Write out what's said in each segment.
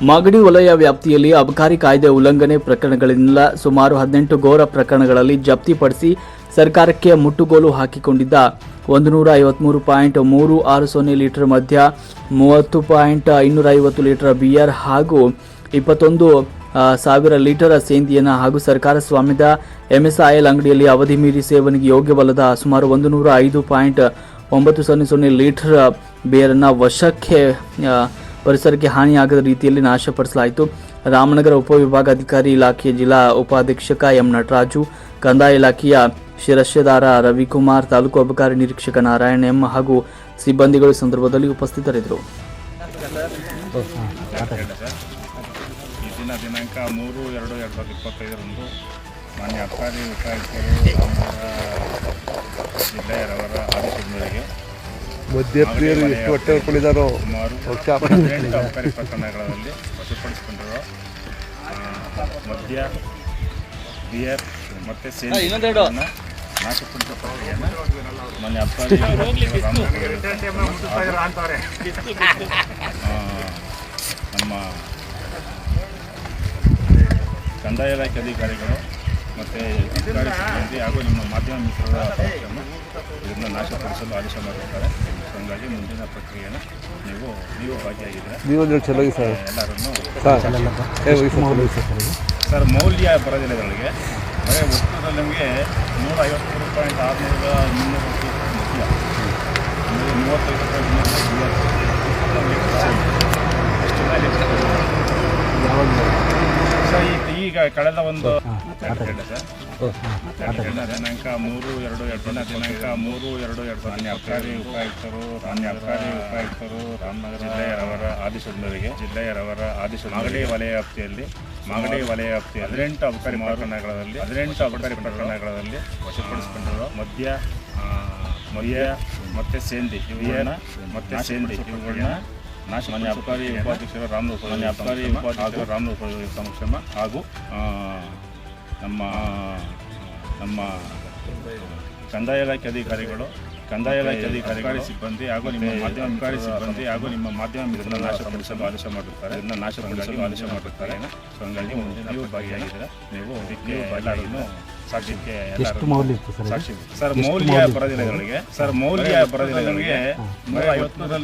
ಮಾಗಡಿ ವಲಯ ವ್ಯಾಪ್ತಿಯಲ್ಲಿ ಅಬಕಾರಿ ಕಾಯ್ದೆ ಉಲ್ಲಂಘನೆ ಪ್ರಕರಣಗಳಿಂದ ಸುಮಾರು ಹದಿನೆಂಟು ಘೋರ ಪ್ರಕರಣಗಳಲ್ಲಿ ಜಪ್ತಿಪಡಿಸಿ ಸರ್ಕಾರಕ್ಕೆ ಮುಟ್ಟುಗೋಲು ಹಾಕಿಕೊಂಡಿದ್ದ ಒಂದು ನೂರ ಐವತ್ಮೂರು ಪಾಯಿಂಟ್ ಮೂರು ಆರು ಸೊನ್ನೆ ಲೀಟರ್ ಮಧ್ಯ ಮೂವತ್ತು ಪಾಯಿಂಟ್ ಐನೂರ ಐವತ್ತು ಲೀಟರ್ ಬಿಯರ್ ಹಾಗೂ ಇಪ್ಪತ್ತೊಂದು ಸಾವಿರ ಲೀಟರ್ ಸೇಂದಿಯನ್ನು ಹಾಗೂ ಸರ್ಕಾರ ಸ್ವಾಮ್ಯದ ಎಂಎಸ್ಐಎಲ್ ಅಂಗಡಿಯಲ್ಲಿ ಅವಧಿ ಮೀರಿ ಸೇವನೆಗೆ ಯೋಗ್ಯವಲ್ಲದ ಸುಮಾರು ಒಂದು ನೂರ ಐದು ಪಾಯಿಂಟ್ ಒಂಬತ್ತು ಸೊನ್ನೆ ಸೊನ್ನೆ ಲೀಟರ್ ಬಿಯರನ್ನು ವಶಕ್ಕೆ ಪರಿಸರಕ್ಕೆ ಹಾನಿಯಾಗದ ರೀತಿಯಲ್ಲಿ ನಾಶಪಡಿಸಲಾಯಿತು. ರಾಮನಗರ ಉಪವಿಭಾಗಾಧಿಕಾರಿ ಇಲಾಖೆಯ ಜಿಲ್ಲಾ ಉಪಾಧೀಕ್ಷಕ ಎಂ ನಟರಾಜು, ಕಂದಾಯ ಇಲಾಖೆಯ ಶಿರಸ್ಯದಾರ ರವಿಕುಮಾರ್, ತಾಲೂಕು ಅಬಕಾರಿ ನಿರೀಕ್ಷಕ ನಾರಾಯಣ ಎಂ ಹಾಗೂ ಸಿಬ್ಬಂದಿಗಳು ಸಂದರ್ಭದಲ್ಲಿ ಉಪಸ್ಥಿತರಿದ್ದರು. ದಿನಾಂಕ ಮೂರು ಎರಡು ಎರಡು ಸಾವಿರದ ಇಪ್ಪತ್ತೈದರಂದು ಮಾನ್ಯ ಅಬಕಾರಿ ಉಪಾಯುಕ್ತರು ಜಿಲ್ಲೆಯರವರ ಆದೇಶದ ಮೇರೆಗೆ ಮದ್ಯಪ್ರಿಯರು ಎಷ್ಟು ಹೊಟ್ಟೆ ಪ್ರಕರಣಗಳಲ್ಲಿ ಆ, ಮದ್ಯ ಬಿಯರ್ ಮತ್ತು ಪ್ರಕ್ರಿಯೆಯನ್ನು ಅಬಕಾರಿ ಆ, ನಮ್ಮ ಕಂದಾಯ ಇಲಾಖೆ ಅಧಿಕಾರಿಗಳು ಮತ್ತು ಅಧಿಕಾರಿ ಸಿಬ್ಬಂದಿ ಹಾಗೂ ನಿಮ್ಮ ಮಾಧ್ಯಮ ಮಿತ್ರರ ಇದನ್ನು ನಾಶಪಡಿಸಲು ಆದೇಶ ಮಾಡಿರ್ತಾರೆ. ಹಂಗಾಗಿ ಮುಂದಿನ ಪ್ರಕ್ರಿಯೆನ ನೀವು ನೀವು ಭಾಗಿಯಾಗಿದ್ದೀರಾ ಎಲ್ಲರನ್ನು ಸರ್ ಮೌಲ್ಯ ಬರೋದಿಲ್ಲ ಇದರೊಳಗೆ ಬರೀ ವಸ್ತುದಲ್ಲಿ ನಮಗೆ ನೂರ ಐವತ್ಮೂರು ಪಾಯಿಂಟ್ ಆರುನೂರ ಮುನ್ನೂರು ರೂಪಾಯಿ ಮುಖ್ಯ. ಆಮೇಲೆ ಮೂವತ್ತೈದು ಪಾಯಿಂಟ್ ಮೂವತ್ತು ಎಷ್ಟು ಮೇಲೆ ಸರ್ ಈಗ ಕಳೆದ ಒಂದು ದಿನಾಂಕ ಮೂರು ಎರಡು ಎರಡು ಸಾವಿರದ ದಿನಾಂಕ ಮೂರು ಎರಡು ಎರಡು ಸಾವಿರದ ಅಬಕಾರಿ ಉಪಾಯುಕ್ತರು ರಾಮ್ಯ ಅಬಕಾರಿ ಉಪಾಯುಕ್ತರು ರಾಮನಗರ ಜಿಲ್ಲೆಯರವರ ಆದೇಶದ ಮೇರೆಗೆ ಜಿಲ್ಲೆಯರವರ ಆದೇಶದ ಮಾಗಡಿ ವಲಯ ವ್ಯಾಪ್ತಿಯಲ್ಲಿ ಮಾಗಡಿ ವಲಯ ವ್ಯಾಪ್ತಿ ಹದಿನೆಂಟು ಅಬಕಾರಿ ಪ್ರಕರಣಗಳಲ್ಲಿ ಹದಿನೆಂಟು ಅಬಕಾರಿ ಪ್ರಕರಣಗಳಲ್ಲಿ ವಶಪಡಿಸಿಕೊಂಡಿರುವ ಮದ್ಯ ಮದ್ಯ ಮತ್ತೆ ಸೇಂದಿ. ಇವುಗಳನ್ನ ಮತ್ತೆ ಸೇಂದಿ. ಇವುಗಳನ್ನ ಮಾನ್ಯ ಅಬಕಾರಿ ಉಪಾಧ್ಯಕ್ಷರ ರಾಮನೂರು ಮಾನ್ಯ ಅಬಕಾರಿ ಉಪಾಧ್ಯಕ್ಷರು ರಾಮನೂರು ಸಂಕ್ಷೇಮ ಹಾಗೂ ನಮ್ಮ ನಮ್ಮ ಕಂದಾಯ ಇಲಾಖೆ ಅಧಿಕಾರಿಗಳು ಕಂದಾಯ ಇಲಾಖೆ ಅಧಿಕಾರಿ ಸಿಬ್ಬಂದಿ ಹಾಗೂ ನಿಮ್ಮ ಮಾಧ್ಯಮ ಅಧಿಕಾರಿ ಸಿಬ್ಬಂದಿ ಹಾಗೂ ನಿಮ್ಮ ಮಾಧ್ಯಮ ಇದನ್ನು ನಾಶಪಡಿಸಲು ಆದೇಶ ಮಾಡಿರ್ತಾರೆ. ಇದನ್ನ ನಾಶಪಡಿಸಲು ಆದೇಶ ಮಾಡಿರ್ತಾರೆ. ಸೊ ಹಂಗಾಗಿ ನೀವು ಭಾಗಿಯಾಗಿದ್ದೀರ? ನೀವು ಅದಕ್ಕೆ ಎಲ್ಲರನ್ನು ಸಾಕ್ಷಿಗೆ ಎಲ್ಲರೂ ಸಾಕ್ಷಿ. ಸರ್ ಮೌಲ್ಯ ಬರೋದಿಲ್ಲ ಇದರೊಳಗೆ ಸರ್ ಮೌಲ್ಯ ಬರೋದಿಲ್ಲ ಇದರೊಳಗೆ ನೂರ ಐವತ್ಮೂರು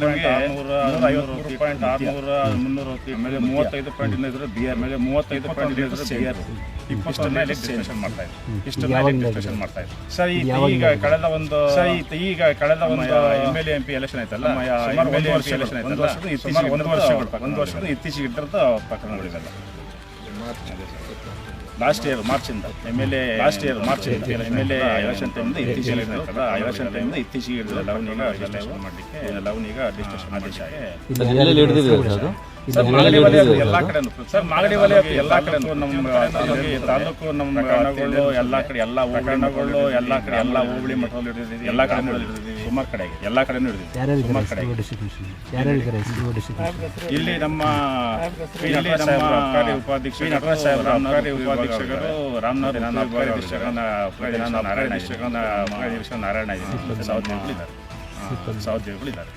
ಪಾಯಿಂಟ್ ಆರುನೂರ ಮುನ್ನೂರು ಆಮೇಲೆ ಮೂವತ್ತೈದು ಪಾಯಿಂಟ್ ಬಿ ಆರ್ ಮೇಲೆ ಮೂವತ್ತೈದು ಪಾಯಿಂಟ್ ಸಿ ಬಿಯರ್ ಇಷ್ಟನ್ನ ಡಿಸ್ಕಷನ್ ಮಾಡ್ತಾ ಇದ್ರು. ಇಷ್ಟು ಡಿಸ್ಕಷನ್ ಮಾಡ್ತಾ ಇದ್ರು. ಸರ್ ಈ ಈಗ ಕಳೆದ ಒಂದು ಸರ್ ಈ- ಈಗ ಕಳೆದ ಒಂದು M L M P election ಆಯ್ತಲ್ಲ? ಸುಮಾರು ಒಂದು ವರ್ಷ ಎಲೆಕ್ಷನ್ ಆಯ್ತಲ್ಲ? ಸುಮಾರು ಒಂದು ವರ್ಷ ಒಂದು ವರ್ಷದ ಇತ್ತೀಚೆಗೆ ಇಟ್ಟಿರೋದು ಪ್ರಕರಣಗಳಿವೆಲ್ಲ last year ಮಾರ್ಚಿಂದ M L A last year March M L A election ಟೈಮಿಂದ ಇತ್ತೀಚೆಗೆ ಆ ಎಲೆಕ್ಷನ್ ಟೈಮಿಂದ ಇತ್ತೀಚೆಗೆ ಹಿಡಿದ ಲವ್ನ ಡಿಸ್ಕಷನ್ ಮಾಡಲಿಕ್ಕೆ ಈಗ ಡಿಸ್ಕಷನ್ ಆದೇಶ ಸರ್ ಮಾಗಡಿ ವಲಯ ಎಲ್ಲ ಕಡೆ ಸರ್ ಮಾಗಡಿ ವಲಯ ಎಲ್ಲ ಕಡೆ ನಮ್ಮ ತಾಲೂಕು ನಮ್ಮ ಎಲ್ಲ ಕಡೆ ಎಲ್ಲ ಉಪಕರಣಗಳು ಎಲ್ಲ ಕಡೆ ಎಲ್ಲ ಹೋಬಳಿ ಮಠದಲ್ಲಿ ಹಿಡಿದಿದ್ದೀವಿ ಎಲ್ಲ ಕಡೆ ಹಿಡಿದಿದ್ದೀವಿ ಕಡೆ ಕಡೆಗೆ ಎಲ್ಲ ಕಡೆನೂ ಸುಮಾರು ಕಡೆಗೆ ಇಲ್ಲಿ ನಮ್ಮ ಇಲ್ಲಿ ನಮ್ಮ ಉಪಾಧ್ಯಕ್ಷ ಅಬಕಾರಿ ಉಪಾಧೀಕ್ಷಕರು ರಾಮನಾಥ್ ನನ್ನ ಅಬಕಾರಿ ಅಧೀಕ್ಷಕನ ನಾರಾಯಣ ಅಧೀಕ್ಷಕನ ಅಬಕಾರಿ ಅಧೀಕ್ಷಕ ನಾರಾಯಣ ಇದ್ದೀನಿ ಸಹೋದ್ಯೋಗಿಗಳಿದ್ದಾರೆ ಸಹೋದ್ಯೋಗಿಗಳಿದ್ದಾರೆ